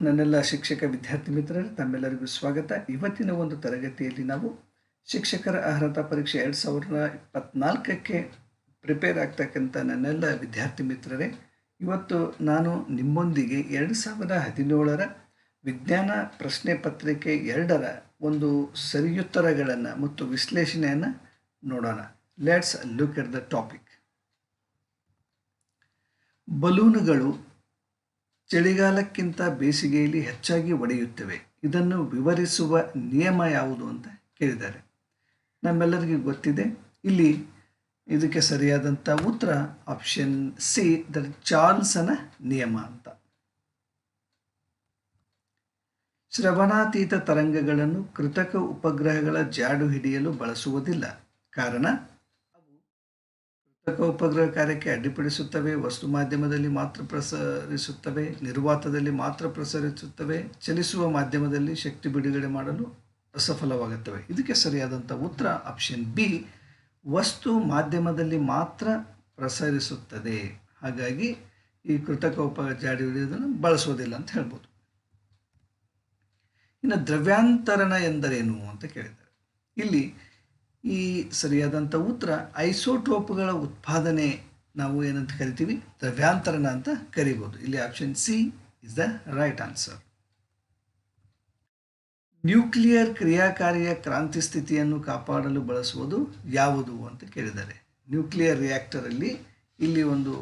ನನ್ನೆಲ್ಲ ಶಿಕ್ಷಕ ವಿದ್ಯಾರ್ಥಿ ಮಿತ್ರರೇ, ತಮ್ಮೆಲ್ಲರಿಗೂ ಸ್ವಾಗತ. ಇವತ್ತಿನ ಒಂದು ತರಗತಿಯಲ್ಲಿ ನಾವು ಶಿಕ್ಷಕರ ಅರ್ಹತಾ ಪರೀಕ್ಷೆ ಎರಡು ಸಾವಿರದ ಇಪ್ಪತ್ನಾಲ್ಕಕ್ಕೆ ಪ್ರಿಪೇರ್ ಆಗ್ತಕ್ಕಂಥ ನನ್ನೆಲ್ಲ ವಿದ್ಯಾರ್ಥಿ ಮಿತ್ರರೇ, ಇವತ್ತು ನಾನು ನಿಮ್ಮೊಂದಿಗೆ ಎರಡು ಸಾವಿರದ ಹದಿನೇಳರ ವಿಜ್ಞಾನ ಪ್ರಶ್ನೆ ಪತ್ರಿಕೆ ಎರಡರ ಒಂದು ಸರಿಯುತ್ತರಗಳನ್ನು ಮತ್ತು ವಿಶ್ಲೇಷಣೆಯನ್ನು ನೋಡೋಣ. Let's look at the topic ಬಲೂನುಗಳು ಚಳಿಗಾಲಕ್ಕಿಂತ ಬೇಸಿಗೆಯಲ್ಲಿ ಹೆಚ್ಚಾಗಿ ಒಡೆಯುತ್ತವೆ. ಇದನ್ನು ವಿವರಿಸುವ ನಿಯಮ ಯಾವುದು ಅಂತ ಕೇಳಿದ್ದಾರೆ. ನಮ್ಮೆಲ್ಲರಿಗೂ ಗೊತ್ತಿದೆ. ಇಲ್ಲಿ ಇದಕ್ಕೆ ಸರಿಯಾದಂಥ ಉತ್ತರ ಆಪ್ಷನ್ ಸಿ ದ ಚಾರ್ಲ್ಸನ ನಿಯಮ ಅಂತ. ಶ್ರವಣಾತೀತ ತರಂಗಗಳನ್ನು ಕೃತಕ ಉಪಗ್ರಹಗಳ ಜಾಡು ಹಿಡಿಯಲು ಬಳಸುವುದಿಲ್ಲ. ಕಾರಣ ಉಪಗ್ರಹ ಕಾರ್ಯಕ್ಕೆ ಅಡ್ಡಿಪಡಿಸುತ್ತವೆ, ವಸ್ತು ಮಾಧ್ಯಮದಲ್ಲಿ ಮಾತ್ರ ಪ್ರಸರಿಸುತ್ತವೆ, ನಿರ್ವಾತದಲ್ಲಿ ಮಾತ್ರ ಪ್ರಸರಿಸುತ್ತವೆ, ಚಲಿಸುವ ಮಾಧ್ಯಮದಲ್ಲಿ ಶಕ್ತಿ ಬಿಡುಗಡೆ ಮಾಡಲು ಅಸಫಲವಾಗುತ್ತವೆ. ಇದಕ್ಕೆ ಸರಿಯಾದಂಥ ಉತ್ತರ ಆಪ್ಷನ್ ಬಿ ವಸ್ತು ಮಾಧ್ಯಮದಲ್ಲಿ ಮಾತ್ರ ಪ್ರಸರಿಸುತ್ತದೆ. ಹಾಗಾಗಿ ಈ ಕೃತಕ ಉಪ ಜಾಡಿ ಹಿಡಿಯೋದನ್ನು ಬಳಸೋದಿಲ್ಲ ಅಂತ ಹೇಳ್ಬೋದು. ಇನ್ನು ದ್ರವ್ಯಾಂತರಣ ಎಂದರೇನು ಅಂತ ಕೇಳಿದ್ದಾರೆ. ಇಲ್ಲಿ ಈ ಸರಿಯಾದಂಥ ಉತ್ತರ ಐಸೋಟೋಪ್ಗಳ ಉತ್ಪಾದನೆ ನಾವು ಏನಂತ ಕರಿತೀವಿ? ದ್ರವ್ಯಾಂತರಣ ಅಂತ ಕರಿಬೋದು. ಇಲ್ಲಿ option C is the right answer nuclear ಕ್ರಿಯಾಕಾರಿಯ ಕ್ರಾಂತಿ ಸ್ಥಿತಿಯನ್ನು ಕಾಪಾಡಲು ಬಳಸುವುದು ಯಾವುದು ಅಂತ ಕೇಳಿದ್ದಾರೆ. ನ್ಯೂಕ್ಲಿಯರ್ ರಿಯಾಕ್ಟರಲ್ಲಿ ಇಲ್ಲಿ ಒಂದು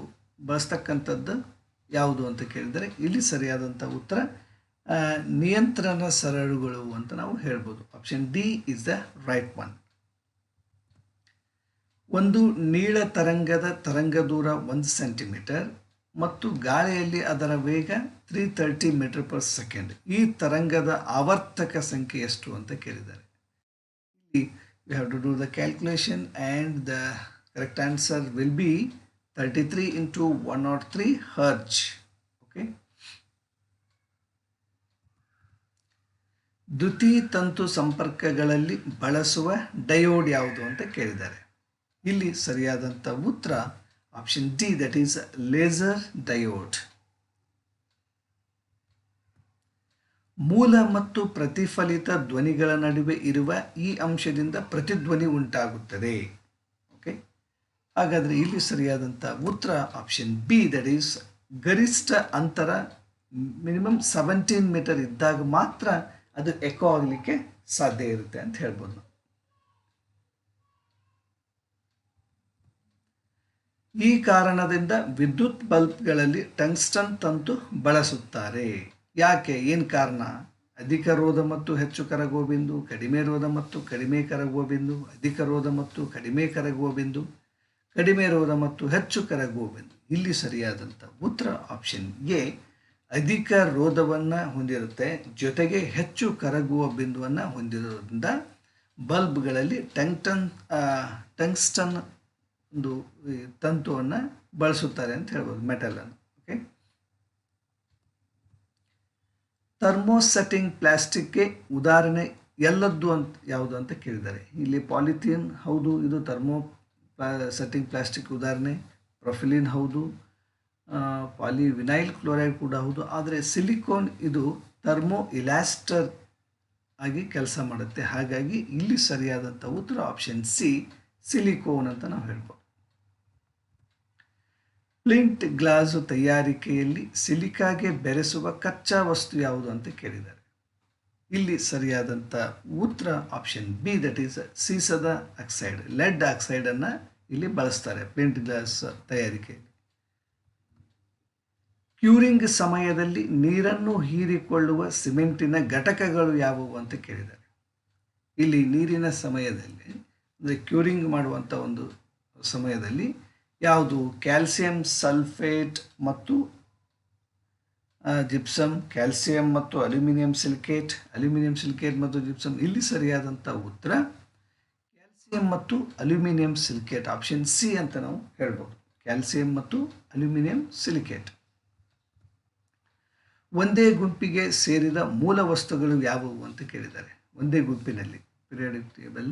ಬಳಸ್ತಕ್ಕಂಥದ್ದು ಯಾವುದು ಅಂತ ಕೇಳಿದರೆ ಇಲ್ಲಿ ಸರಿಯಾದಂಥ ಉತ್ತರ ನಿಯಂತ್ರಣ ಸರಳುಗಳು ಅಂತ ನಾವು ಹೇಳ್ಬೋದು. Option D is the right one ಒಂದು ನೀಳ ತರಂಗದ ತರಂಗ ದೂರ ಒಂದು ಸೆಂಟಿಮೀಟರ್ ಮತ್ತು ಗಾಳಿಯಲ್ಲಿ ಅದರ ವೇಗ three thirty metre per second ಈ ತರಂಗದ ಆವರ್ತಕ ಸಂಖ್ಯೆ ಎಷ್ಟು ಅಂತ ಕೇಳಿದ್ದಾರೆ. We have to do the calculation and the correct answer will be thirty three into one naught three hertz okay ದ್ವಿತೀಯ ತಂತು ಸಂಪರ್ಕಗಳಲ್ಲಿ ಬಳಸುವ ಡಯೋಡ್ ಯಾವುದು ಅಂತ ಕೇಳಿದ್ದಾರೆ. ಇಲ್ಲಿ ಸರಿಯಾದಂಥ ಉತ್ತರ option D that is laser diode ಮೂಲ ಮತ್ತು ಪ್ರತಿಫಲಿತ ಧ್ವನಿಗಳ ನಡುವೆ ಇರುವ ಈ ಅಂಶದಿಂದ ಪ್ರತಿಧ್ವನಿ ಉಂಟಾಗುತ್ತದೆ. ಓಕೆ ಹಾಗಾದರೆ ಇಲ್ಲಿ ಸರಿಯಾದಂಥ ಉತ್ತರ ಆಪ್ಷನ್ ಬಿ ದಟ್ ಈಸ್ ಗರಿಷ್ಠ ಅಂತರ ಮಿನಿಮಮ್ ಸೆವೆಂಟೀನ್ ಮೀಟರ್ ಇದ್ದಾಗ ಮಾತ್ರ ಅದು ಎಕೋ ಆಗಲಿಕ್ಕೆ ಸಾಧ್ಯ ಇರುತ್ತೆ ಅಂತ ಹೇಳ್ಬೋದು. ಈ ಕಾರಣದಿಂದ ವಿದ್ಯುತ್ ಬಲ್ಬ್ಗಳಲ್ಲಿ ಟಂಗ್ಸ್ಟನ್ ತಂತು ಬಳಸುತ್ತಾರೆ. ಯಾಕೆ? ಏನು ಕಾರಣ? ಅಧಿಕ ರೋಧ ಮತ್ತು ಹೆಚ್ಚು ಕರಗುವ ಬಿಂದು ಕಡಿಮೆ ರೋಧ ಮತ್ತು ಕಡಿಮೆ ಕರಗುವ ಬಿಂದು ಅಧಿಕ ರೋಧ ಮತ್ತು ಕಡಿಮೆ ಕರಗುವ ಬಿಂದು ಕಡಿಮೆ ರೋಧ ಮತ್ತು ಹೆಚ್ಚು ಕರಗುವ ಬಿಂದು ಇಲ್ಲಿ ಸರಿಯಾದಂಥ ಉತ್ತರ ಆಪ್ಷನ್ ಎ, ಅಧಿಕ ರೋಧವನ್ನು ಹೊಂದಿರುತ್ತೆ, ಜೊತೆಗೆ ಹೆಚ್ಚು ಕರಗುವ ಬಿಂದುವನ್ನು ಹೊಂದಿರೋದ್ರಿಂದ ಬಲ್ಬ್ಗಳಲ್ಲಿ ಟಂಗ್ಟನ್ ಟಂಗ್ಸ್ಟನ್ ಒಂದು ತಂತುವನ್ನು ಬಳಸುತ್ತಾರೆ ಅಂತ ಹೇಳ್ಬೋದು ಮೆಟಲನ್ನು ಓಕೆ ಥರ್ಮೋಸೆಟ್ಟಿಂಗ್ ಪ್ಲಾಸ್ಟಿಕ್ಗೆ ಉದಾಹರಣೆ ಎಲ್ಲದ್ದು ಅಂತ, ಯಾವುದು ಅಂತ ಕೇಳಿದ್ದಾರೆ. ಇಲ್ಲಿ ಪಾಲಿಥೀನ್ ಹೌದು, ಇದು ಥರ್ಮೋ ಸೆಟ್ಟಿಂಗ್ ಪ್ಲಾಸ್ಟಿಕ್ ಉದಾಹರಣೆ ಪ್ರೊಫಿಲಿನ್ ಹೌದು ಪಾಲಿ ವಿನೈಲ್ ಕ್ಲೋರೈಡ್ ಕೂಡ ಹೌದು, ಆದರೆ ಸಿಲಿಕೋನ್ ಇದು ಥರ್ಮೋ ಇಲಾಸ್ಟರ್ ಆಗಿ ಕೆಲಸ ಮಾಡುತ್ತೆ. ಹಾಗಾಗಿ ಇಲ್ಲಿ ಸರಿಯಾದಂಥ ಉತ್ತರ ಆಪ್ಷನ್ ಸಿ ಸಿಲಿಕೋನ್ ಅಂತ ನಾವು ಹೇಳ್ಬೋದು. ಪ್ಲಿಂಟ್ ಗ್ಲಾಸು ತಯಾರಿಕೆಯಲ್ಲಿ ಸಿಲಿಕಾಗೆ ಬೆರೆಸುವ ಕಚ್ಚಾ ವಸ್ತು ಯಾವುದು ಅಂತ ಕೇಳಿದ್ದಾರೆ. ಇಲ್ಲಿ ಸರಿಯಾದಂಥ ಉತ್ತರ ಆಪ್ಷನ್ ಬಿ ದಟ್ ಈಸ್ ಸೀಸದ ಆಕ್ಸೈಡ್ ಲೆಡ್ ಆಕ್ಸೈಡನ್ನು ಇಲ್ಲಿ ಬಳಸ್ತಾರೆ ಪ್ಲಿಂಟ್ ಗ್ಲಾಸ್ ತಯಾರಿಕೆಯಲ್ಲಿ ಕ್ಯೂರಿಂಗ್ ಸಮಯದಲ್ಲಿ ನೀರನ್ನು ಹೀರಿಕೊಳ್ಳುವ ಸಿಮೆಂಟಿನ ಘಟಕಗಳು ಯಾವುವು ಅಂತ ಕೇಳಿದ್ದಾರೆ. ಇಲ್ಲಿ ನೀರಿನ ಸಮಯದಲ್ಲಿ, ಅಂದರೆ ಕ್ಯೂರಿಂಗ್ ಮಾಡುವಂಥ ಒಂದು ಸಮಯದಲ್ಲಿ ಯಾವುದು? ಕ್ಯಾಲ್ಸಿಯಂ ಸಲ್ಫೇಟ್ ಮತ್ತು ಜಿಪ್ಸಮ್ ಕ್ಯಾಲ್ಸಿಯಂ ಮತ್ತು ಅಲ್ಯೂಮಿನಿಯಂ ಸಿಲಿಕೇಟ್ ಅಲ್ಯೂಮಿನಿಯಂ ಸಿಲಿಕೇಟ್ ಮತ್ತು ಜಿಪ್ಸಮ್ ಇಲ್ಲಿ ಸರಿಯಾದಂಥ ಉತ್ತರ, ಕ್ಯಾಲ್ಸಿಯಂ ಮತ್ತು ಅಲ್ಯೂಮಿನಿಯಂ ಸಿಲಿಕೇಟ್, ಆಪ್ಷನ್ ಸಿ ಅಂತ ನಾವು ಹೇಳ್ಬೋದು. ಕ್ಯಾಲ್ಸಿಯಂ ಮತ್ತು ಅಲ್ಯೂಮಿನಿಯಂ ಸಿಲಿಕೇಟ್. ಒಂದೇ ಗುಂಪಿಗೆ ಸೇರಿದ ಮೂಲ ವಸ್ತುಗಳು ಯಾವುವು ಅಂತ ಕೇಳಿದ್ದಾರೆ. ಒಂದೇ ಗುಂಪಿನಲ್ಲಿ, ಪಿರಿಯಾಡಿಕ್ ಟೇಬಲ್.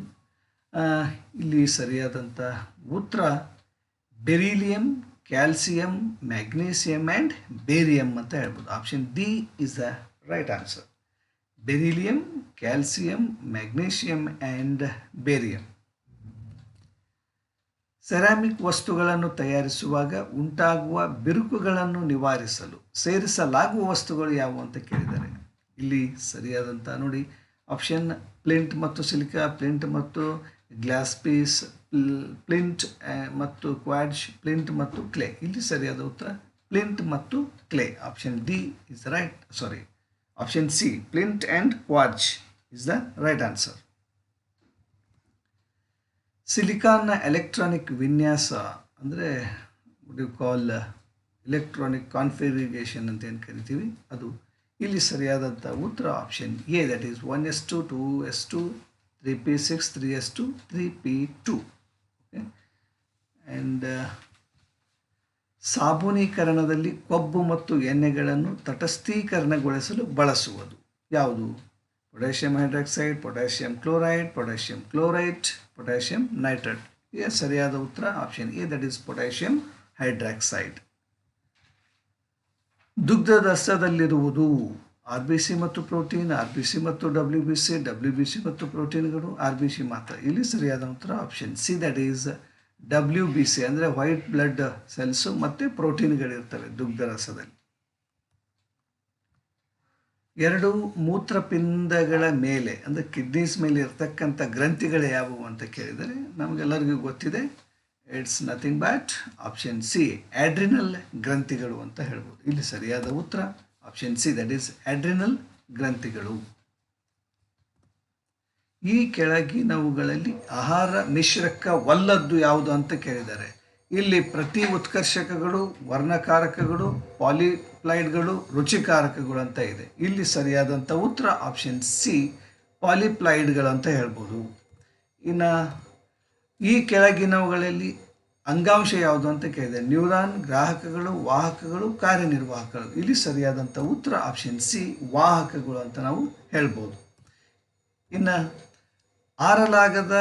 ಇಲ್ಲಿ ಸರಿಯಾದಂಥ ಉತ್ತರ beryllium, calcium, magnesium and barium ಅಂತ ಹೇಳ್ಬೋದು. Option D is the right answer beryllium, calcium magnesium and barium. Ceramic ವಸ್ತುಗಳನ್ನು ತಯಾರಿಸುವಾಗ ಉಂಟಾಗುವ ಬಿರುಕುಗಳನ್ನು ನಿವಾರಿಸಲು ಸೇರಿಸಲಾಗುವ ವಸ್ತುಗಳು ಯಾವುವು ಅಂತ ಕೇಳಿದ್ದಾರೆ. ಇಲ್ಲಿ ಸರಿಯಾದಂಥ ನೋಡಿ, ಆಪ್ಷನ್ ಪ್ಲಿಂಟ್ ಮತ್ತು ಸಿಲಿಕಾ, ಪ್ಲಿಂಟ್ ಮತ್ತು ಗ್ಲಾಸ್ ಪೀಸ್ ಪ್ಲಿಂಟ್ ಮತ್ತು ಕ್ವಾಡ್ಶ್ ಪ್ಲಿಂಟ್ ಮತ್ತು ಕ್ಲೇ ಇಲ್ಲಿ ಸರಿಯಾದ ಉತ್ತರ ಪ್ಲಿಂಟ್ ಮತ್ತು clay option D is right sorry option C flint and quartz is the right answer ಸಿಲಿಕಾನ್ನ ಎಲೆಕ್ಟ್ರಾನಿಕ್ ವಿನ್ಯಾಸ ಅಂದರೆ ಯು ಕಾಲ್ ಎಲೆಕ್ಟ್ರಾನಿಕ್ ಕಾನ್ಫಿಗರೇಷನ್ ಅಂತ ಏನು ಕರಿತೀವಿ? ಅದು. ಇಲ್ಲಿ ಸರಿಯಾದಂಥ ಉತ್ತರ option A that is one S two two S two three P six three and and ಸಾಬೂನೀಕರಣದಲ್ಲಿ ಕೊಬ್ಬು ಮತ್ತು ಎಣ್ಣೆಗಳನ್ನು ತಟಸ್ಥೀಕರಣಗೊಳಿಸಲು ಬಳಸುವುದು. ಯಾವುದು? Potassium hydroxide, potassium chloride potassium chloride, potassium nitrate. ಇದು ಸರಿಯಾದ ಉತ್ತರ, option A, that is potassium hydroxide. ದುಗ್ಧದಸದಲ್ಲಿರುವುದು R B C ಮತ್ತು ಪ್ರೋಟೀನ್, ಆರ್ ಬಿ ಸಿ ಮತ್ತು W B C, W B C ಮತ್ತು ಪ್ರೋಟೀನ್ಗಳು, ಆರ್ ಬಿ ಸಿ ಮಾತ್ರ. ಇಲ್ಲಿ ಸರಿಯಾದ ಉತ್ತರ option C that is W B C, ಅಂದರೆ ವೈಟ್ ಬ್ಲಡ್ ಸೆಲ್ಸು ಮತ್ತು ಪ್ರೋಟೀನ್ಗಳಿರ್ತವೆ ದುಗ್ಧರಸದಲ್ಲಿ ಎರಡು ಮೂತ್ರಪಿಂಡಗಳ ಮೇಲೆ, ಅಂದರೆ ಕಿಡ್ನೀಸ್ ಮೇಲೆ ಇರ್ತಕ್ಕಂಥ ಗ್ರಂಥಿಗಳು ಯಾವುವು ಅಂತ ಕೇಳಿದರೆ ನಮಗೆಲ್ಲರಿಗೂ ಗೊತ್ತಿದೆ. It's nothing but option C adrenal ಗ್ರಂಥಿಗಳು ಅಂತ ಹೇಳ್ಬೋದು. ಇಲ್ಲಿ ಸರಿಯಾದ ಉತ್ತರ. Option C that is adrenal ಗ್ರಂಥಿಗಳು. ಈ ಕೆಳಗಿನವುಗಳಲ್ಲಿ ಆಹಾರ ಮಿಶ್ರಕವಲ್ಲದ್ದು ಯಾವುದು ಅಂತ ಕೇಳಿದ್ದಾರೆ. ಇಲ್ಲಿ ಪ್ರತಿ ಉತ್ಕರ್ಷಕಗಳು, ವರ್ಣಕಾರಕಗಳು, ಪಾಲಿಪ್ಲೈಡ್ಗಳು, ರುಚಿಕಾರಕಗಳು ಅಂತ ಇದೆ. ಇಲ್ಲಿ ಸರಿಯಾದಂಥ ಉತ್ತರ ಆಪ್ಷನ್ ಸಿ, ಪಾಲಿಪ್ಲೈಡ್ಗಳು ಅಂತ ಹೇಳ್ಬೋದು. ಇನ್ನು ಈ ಕೆಳಗಿನವುಗಳಲ್ಲಿ ಅಂಗಾಂಶ ಯಾವುದು ಅಂತ ಕೇಳಿದೆ. ನ್ಯೂರಾನ್, ಗ್ರಾಹಕಗಳು, ವಾಹಕಗಳು, ಕಾರ್ಯನಿರ್ವಾಹಕಗಳು. ಇಲ್ಲಿ ಸರಿಯಾದಂಥ ಉತ್ತರ ಆಪ್ಷನ್ ಸಿ ವಾಹಕಗಳು ಅಂತ ನಾವು ಹೇಳ್ಬೋದು. ಇನ್ನು ಆರಲಾಗದ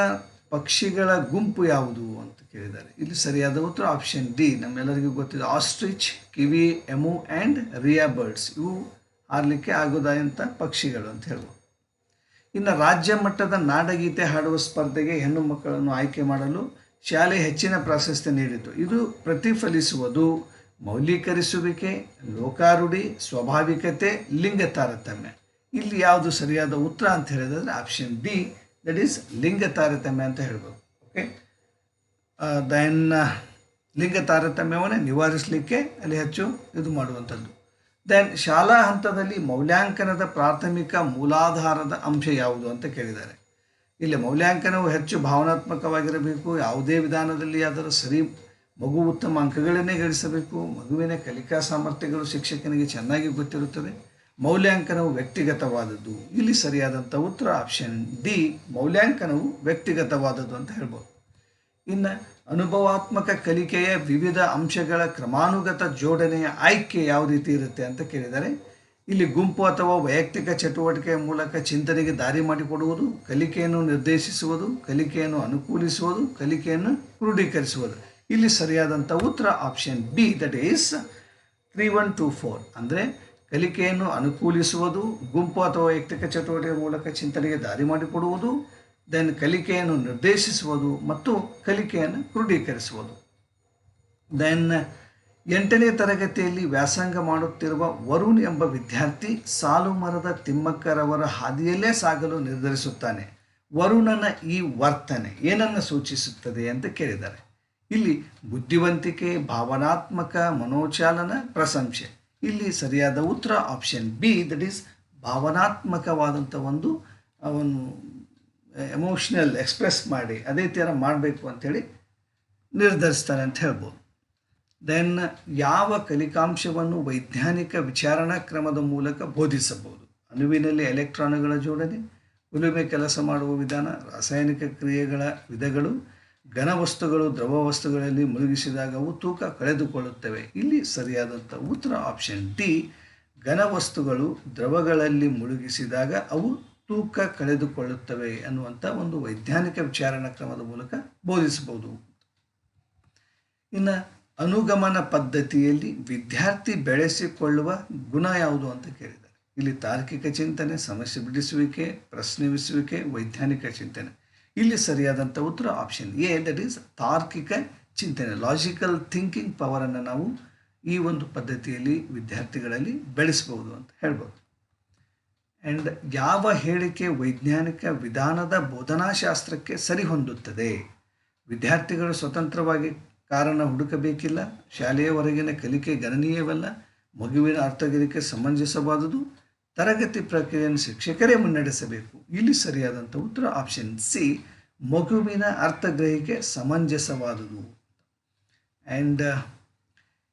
ಪಕ್ಷಿಗಳ ಗುಂಪು ಯಾವುದು ಅಂತ ಕೇಳಿದ್ದಾರೆ. ಇಲ್ಲಿ ಸರಿಯಾದ ಉತ್ತರ ಆಪ್ಷನ್ ಡಿ ನಮ್ಮೆಲ್ಲರಿಗೂ ಗೊತ್ತಿದೆ. Ostrich, kiwi, emu and rhea birds. ಇವು ಆರಲಿಕ್ಕೆ ಆಗೋದಂಥ ಪಕ್ಷಿಗಳು ಅಂತ ಹೇಳ್ಬೋದು. ಇನ್ನು ರಾಜ್ಯ ಮಟ್ಟದ ನಾಡಗೀತೆ ಹಾಡುವ ಸ್ಪರ್ಧೆಗೆ ಹೆಣ್ಣು ಮಕ್ಕಳನ್ನು ಆಯ್ಕೆ ಮಾಡಲು ಶಾಲೆ ಹೆಚ್ಚಿನ ಪ್ರಾಶಸ್ತ್ಯ ನೀಡಿತು. ಇದು ಪ್ರತಿಫಲಿಸುವುದು ಮೌಲ್ಯೀಕರಿಸುವಿಕೆ ಲೋಕಾರುಡಿ ಸ್ವಾಭಾವಿಕತೆ, ಲಿಂಗ ತಾರತಮ್ಯ. ಇಲ್ಲಿ ಯಾವುದು ಸರಿಯಾದ ಉತ್ತರ ಅಂತ ಹೇಳಿದ್ರೆ ಆಪ್ಷನ್ ಬಿ ದಟ್ ಈಸ್ ಲಿಂಗ ತಾರತಮ್ಯ ಅಂತ ಹೇಳ್ಬೋದು. ಓಕೆ ದೆನ್ ಲಿಂಗ ತಾರತಮ್ಯವನ್ನು ನಿವಾರಿಸಲಿಕ್ಕೆ ಅಲ್ಲಿ ಹೆಚ್ಚು ಇದು ಮಾಡುವಂಥದ್ದು. ದೆನ್ ಶಾಲಾ ಹಂತದಲ್ಲಿ ಮೌಲ್ಯಾಂಕನದ ಪ್ರಾಥಮಿಕ ಮೂಲಾಧಾರದ ಅಂಶ ಯಾವುದು ಅಂತ ಕೇಳಿದ್ದಾರೆ. ಇಲ್ಲಿ ಮೌಲ್ಯಾಂಕನವು ಹೆಚ್ಚು ಭಾವನಾತ್ಮಕವಾಗಿರಬೇಕು, ಯಾವುದೇ ವಿಧಾನದಲ್ಲಿ ಅದರ ಸರಿ ಮಗು ಉತ್ತಮ ಅಂಕಗಳನ್ನೇ ಗಳಿಸಬೇಕು, ಮಗುವಿನ ಕಲಿಕಾ ಸಾಮರ್ಥ್ಯಗಳು ಶಿಕ್ಷಕನಿಗೆ ಚೆನ್ನಾಗಿ ಗೊತ್ತಿರುತ್ತದೆ ಮೌಲ್ಯಾಂಕನವು ವ್ಯಕ್ತಿಗತವಾದದ್ದು. ಇಲ್ಲಿ ಸರಿಯಾದಂಥ ಉತ್ತರ ಆಪ್ಷನ್ ಡಿ ಮೌಲ್ಯಾಂಕನವು ವ್ಯಕ್ತಿಗತವಾದದ್ದು ಅಂತ ಹೇಳ್ಬೋದು. ಇನ್ನು ಅನುಭವಾತ್ಮಕ ಕಲಿಕೆಯ ವಿವಿಧ ಅಂಶಗಳ ಕ್ರಮಾನುಗತ ಜೋಡಣೆಯ ಆಯ್ಕೆ ಯಾವ ರೀತಿ ಇರುತ್ತೆ ಅಂತ ಕೇಳಿದರೆ ಇಲ್ಲಿ ಗುಂಪು ಅಥವಾ ವೈಯಕ್ತಿಕ ಚಟುವಟಿಕೆಯ ಮೂಲಕ ಚಿಂತನೆಗೆ ದಾರಿ ಮಾಡಿಕೊಡುವುದು, ಕಲಿಕೆಯನ್ನು ನಿರ್ದೇಶಿಸುವುದು, ಕಲಿಕೆಯನ್ನು ಅನುಕೂಲಿಸುವುದು, ಕಲಿಕೆಯನ್ನು ಕ್ರೋಢೀಕರಿಸುವುದು. ಇಲ್ಲಿ ಸರಿಯಾದಂಥ ಉತ್ತರ option B that is three one two four ಅಂದರೆ ಕಲಿಕೆಯನ್ನು ಅನುಕೂಲಿಸುವುದು, ಗುಂಪು ಅಥವಾ ವೈಯಕ್ತಿಕ ಚಟುವಟಿಕೆಯ ಮೂಲಕ ಚಿಂತನೆಗೆ ದಾರಿ ಮಾಡಿಕೊಡುವುದು ದೆನ್ ಕಲಿಕೆಯನ್ನು ನಿರ್ದೇಶಿಸುವುದು ಮತ್ತು ಕಲಿಕೆಯನ್ನು ಕ್ರೋಢೀಕರಿಸುವುದು. ದೆನ್ ಎಂಟನೇ ತರಗತಿಯಲ್ಲಿ ವ್ಯಾಸಂಗ ಮಾಡುತ್ತಿರುವ ವರುಣ್ ಎಂಬ ವಿದ್ಯಾರ್ಥಿ ಸಾಲು ಮರದ ತಿಮ್ಮಕ್ಕರವರ ಹಾದಿಯಲ್ಲೇ ಸಾಗಲು ನಿರ್ಧರಿಸುತ್ತಾನೆ. ವರುಣನ ಈ ವರ್ತನೆ ಏನನ್ನು ಸೂಚಿಸುತ್ತದೆ ಅಂತ ಕೇಳಿದ್ದಾರೆ. ಇಲ್ಲಿ ಬುದ್ಧಿವಂತಿಕೆ, ಭಾವನಾತ್ಮಕ, ಮನೋಚಾಲನ, ಪ್ರಶಂಸೆ. ಇಲ್ಲಿ ಸರಿಯಾದ ಉತ್ತರ ಆಪ್ಷನ್ ಬಿ ದಟ್ ಈಸ್ ಭಾವನಾತ್ಮಕವಾದಂಥ ಒಂದು, ಅವನು ಎಮೋಷ್ನಲ್ ಎಕ್ಸ್ಪ್ರೆಸ್ ಮಾಡಿ, ಅದೇ ಥರ ಮಾಡಬೇಕು ಅಂಥೇಳಿ ನಿರ್ಧರಿಸ್ತಾನೆ ಅಂತ ಹೇಳ್ಬೋದು. ದೆನ್ ಯಾವ ಕಲಿಕಾಂಶವನ್ನು ವೈಜ್ಞಾನಿಕ ವಿಚಾರಣಾ ಕ್ರಮದ ಮೂಲಕ ಬೋಧಿಸಬಹುದು? ಅಣುವಿನಲ್ಲಿ ಎಲೆಕ್ಟ್ರಾನ್ಗಳ ಜೋಡಣೆ, ಉಲುಮೆ ಕೆಲಸ ಮಾಡುವ ವಿಧಾನ, ರಾಸಾಯನಿಕ ಕ್ರಿಯೆಗಳ ವಿಧಗಳು ಘನವಸ್ತುಗಳು ದ್ರವ ವಸ್ತುಗಳಲ್ಲಿ ಮುಳುಗಿಸಿದಾಗ ಅವು ತೂಕ ಕಳೆದುಕೊಳ್ಳುತ್ತವೆ. ಇಲ್ಲಿ ಸರಿಯಾದಂಥ ಉತ್ತರ ಆಪ್ಷನ್ ಡಿ ಘನವಸ್ತುಗಳು ದ್ರವಗಳಲ್ಲಿ ಮುಳುಗಿಸಿದಾಗ ಅವು ತೂಕ ಕಳೆದುಕೊಳ್ಳುತ್ತವೆ ಅನ್ನುವಂಥ ಒಂದು ವೈಜ್ಞಾನಿಕ ವಿಚಾರಣಾ ಕ್ರಮದ ಮೂಲಕ ಬೋಧಿಸಬಹುದು. ಇನ್ನು ಅನುಗಮನ ಪದ್ಧತಿಯಲ್ಲಿ ವಿದ್ಯಾರ್ಥಿ ಬೆಳೆಸಿಕೊಳ್ಳುವ ಗುಣ ಯಾವುದು ಅಂತ ಕೇಳಿದ್ದಾರೆ. ಇಲ್ಲಿ ತಾರ್ಕಿಕ ಚಿಂತನೆ, ಸಮಸ್ಯೆ ಬಿಡಿಸುವಿಕೆ ಪ್ರಶ್ನಿಸುವಿಕೆ ವೈಜ್ಞಾನಿಕ ಚಿಂತನೆ. ಇಲ್ಲಿ ಸರಿಯಾದಂಥ ಉತ್ತರ ಆಪ್ಷನ್ ಎ ದಟ್ ಈಸ್ ತಾರ್ಕಿಕ ಚಿಂತನೆ ಲಾಜಿಕಲ್ ಥಿಂಕಿಂಗ್ ಪವರನ್ನು ನಾವು ಈ ಒಂದು ಪದ್ಧತಿಯಲ್ಲಿ ವಿದ್ಯಾರ್ಥಿಗಳಲ್ಲಿ ಬೆಳೆಸ್ಬೋದು ಅಂತ ಹೇಳ್ಬೋದು. ಆ್ಯಂಡ್ ಯಾವ ಹೇಳಿಕೆ ವೈಜ್ಞಾನಿಕ ವಿಧಾನದ ಬೋಧನಾಶಾಸ್ತ್ರಕ್ಕೆ ಸರಿ ಹೊಂದುತ್ತದೆ ವಿದ್ಯಾರ್ಥಿಗಳು ಸ್ವತಂತ್ರವಾಗಿ ಕಾರಣ ಹುಡುಕಬೇಕಿಲ್ಲ. ಶಾಲೆಯವರೆಗಿನ ಕಲಿಕೆ ಗಣನೀಯವಲ್ಲ. ಮಗುವಿನ ಅರ್ಥಗ್ರಹಿಕೆ ಸಮಂಜಸವಾದುದು. ತರಗತಿ ಪ್ರಕ್ರಿಯೆಯನ್ನು ಶಿಕ್ಷಕರೇ ಮುನ್ನಡೆಸಬೇಕು. ಇಲ್ಲಿ ಸರಿಯಾದಂಥ ಉತ್ತರ ಆಪ್ಷನ್ ಸಿ ಮಗುವಿನ ಅರ್ಥಗ್ರಹಿಕೆ ಸಮಂಜಸವಾದುದು. ಆ್ಯಂಡ್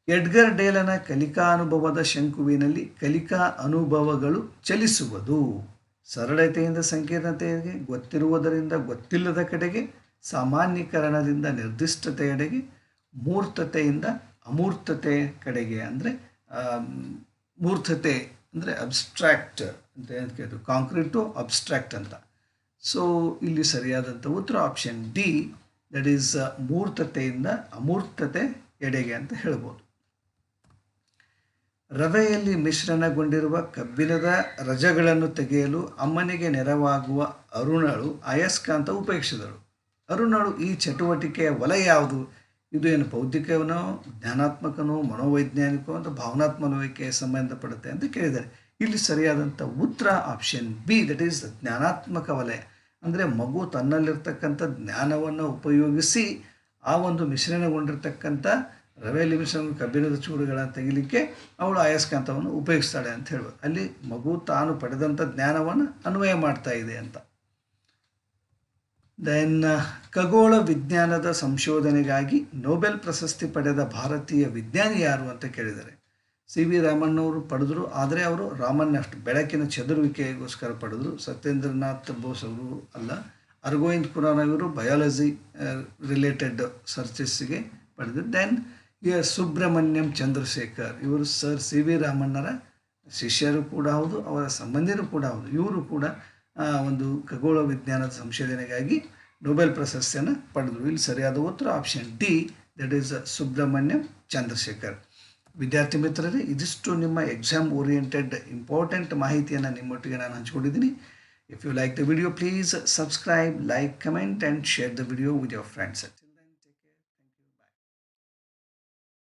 ಎಡ್ಗರ್ ಡೇಲನ ಕಲಿಕಾ ಅನುಭವದ ಶಂಕುವಿನಲ್ಲಿ ಕಲಿಕಾ ಅನುಭವಗಳು ಚಲಿಸುವುದು. ಸರಳತೆಯಿಂದ, ಸಂಕೀರ್ಣತೆಗೆ, ಗೊತ್ತಿರುವುದರಿಂದ, ಗೊತ್ತಿಲ್ಲದ ಕಡೆಗೆ, ಸಾಮಾನ್ಯೀಕರಣದಿಂದ ನಿರ್ದಿಷ್ಟತೆಯೆಡೆಗೆ ಮೂರ್ತತೆಯಿಂದ ಅಮೂರ್ತತೆ ಕಡೆಗೆ ಅಂದರೆ ಮೂರ್ತತೆ ಅಂದರೆ ಅಬ್ಸ್ಟ್ರಾಕ್ಟ್ ಅಂತ ಏನು ಕಾಂಕ್ರೀಟು ಅಬ್ಸ್ಟ್ರಾಕ್ಟ್ ಅಂತ. ಸೊ ಇಲ್ಲಿ ಸರಿಯಾದಂಥ ಉತ್ತರ ಆಪ್ಷನ್ ಡಿ ದಟ್ ಈಸ್ ಮೂರ್ತತೆಯಿಂದ ಅಮೂರ್ತತೆ ಎಡೆಗೆ ಅಂತ ಹೇಳ್ಬೋದು. ರವೆಯಲ್ಲಿ ಮಿಶ್ರಣಗೊಂಡಿರುವ ಕಬ್ಬಿಣದ ರಜಗಳನ್ನು ತೆಗೆಯಲು ಅಮ್ಮನಿಗೆ ನೆರವಾಗುವ ಅರುಣಳು ಅಯಸ್ಕಾಂತ ಉಪೇಕ್ಷಿದರು ಅರುಣಳು ಈ ಚಟುವಟಿಕೆಯ ವಲಯ ಯಾವುದು? ಇದು ಏನು ಬೌದ್ಧಿಕವನೋ ಜ್ಞಾನಾತ್ಮಕನೋ ಮನೋವೈಜ್ಞಾನಿಕೋ ಅಂತ ಭಾವನಾತ್ಮಕಕ್ಕೆ ಸಂಬಂಧಪಡುತ್ತೆ ಅಂತ ಕೇಳಿದ್ದಾರೆ. ಇಲ್ಲಿ ಸರಿಯಾದಂಥ ಉತ್ತರ ಆಪ್ಷನ್ ಬಿ ದಟ್ ಈಸ್ ಜ್ಞಾನಾತ್ಮಕ ವಲಯ. ಅಂದರೆ ಮಗು ತನ್ನಲ್ಲಿರ್ತಕ್ಕಂಥ ಜ್ಞಾನವನ್ನು ಉಪಯೋಗಿಸಿ ಆ ಒಂದು ಮಿಶ್ರಣಗೊಂಡಿರ್ತಕ್ಕಂಥ ರವೆಯಲ್ಲಿ ಮಿಶ್ರಣ ಕಬ್ಬಿಣದ ಚೂಡುಗಳನ್ನು ತೆಗಿಲಿಕ್ಕೆ ಅವಳು ಅಯಸ್ಕಾಂತವನ್ನು ಉಪಯೋಗಿಸ್ತಾಳೆ ಅಂತ ಹೇಳ್ಬೋದು. ಅಲ್ಲಿ ಮಗು ತಾನು ಪಡೆದಂಥ ಜ್ಞಾನವನ್ನು ಅನ್ವಯ ಮಾಡ್ತಾ ಇದೆ ಅಂತ. ದೆನ್ ಖಗೋಳ ವಿಜ್ಞಾನದ ಸಂಶೋಧನೆಗಾಗಿ ನೊಬೆಲ್ ಪ್ರಶಸ್ತಿ ಪಡೆದ ಭಾರತೀಯ ವಿಜ್ಞಾನಿ ಯಾರು ಅಂತ ಕೇಳಿದ್ದಾರೆ ಸಿ ವಿ ರಾಮಣ್ಣವರು ಪಡೆದರು. ಆದರೆ ಅವರು ರಾಮಣ್ಣ ಅಷ್ಟು ಬೆಳಕಿನ ಚದುರುವಿಕೆಗೋಸ್ಕರ ಪಡೆದರು. ಸತ್ಯೇಂದ್ರನಾಥ್ ಬೋಸ್ ಅವರು ಅಲ್ಲ. ಅರ್ಗೋವಿಂದ್ ಖುರಾನ್ ಇವರು ಬಯಾಲಜಿ ರಿಲೇಟೆಡ್ ಸರ್ಚಸ್ಗೆ ಪಡೆದರು. ದೆನ್ ಎಸ್ ಸುಬ್ರಹ್ಮಣ್ಯಂ ಚಂದ್ರಶೇಖರ್ ಇವರು ಸರ್ ಸಿ ವಿ ರಾಮಣ್ಣರ ಶಿಷ್ಯರು ಕೂಡ ಹೌದು, ಅವರ ಸಂಬಂಧಿರು ಕೂಡ ಹೌದು. ಇವರು ಕೂಡ ಒಂದು ಖಗೋಳ ವಿಜ್ಞಾನದ ಸಂಶೋಧನೆಗಾಗಿ ನೊಬೆಲ್ ಪ್ರಶಸ್ತಿಯನ್ನು ಪಡೆದರು. ಇಲ್ಲಿ ಸರಿಯಾದ ಉತ್ತರ option D that is Subrahmanyan Chandrasekhar. ವಿದ್ಯಾರ್ಥಿ ಮಿತ್ರರೇ, ಇದಿಷ್ಟು ನಿಮ್ಮ ಎಕ್ಸಾಮ್ ಓರಿಯೆಂಟೆಡ್ ಇಂಪಾರ್ಟೆಂಟ್ ಮಾಹಿತಿಯನ್ನು ನಿಮ್ಮೊಟ್ಟಿಗೆ ನಾನು ಹಂಚಿಕೊಂಡಿದ್ದೀನಿ. If you like the video please subscribe like comment and share the video with your friends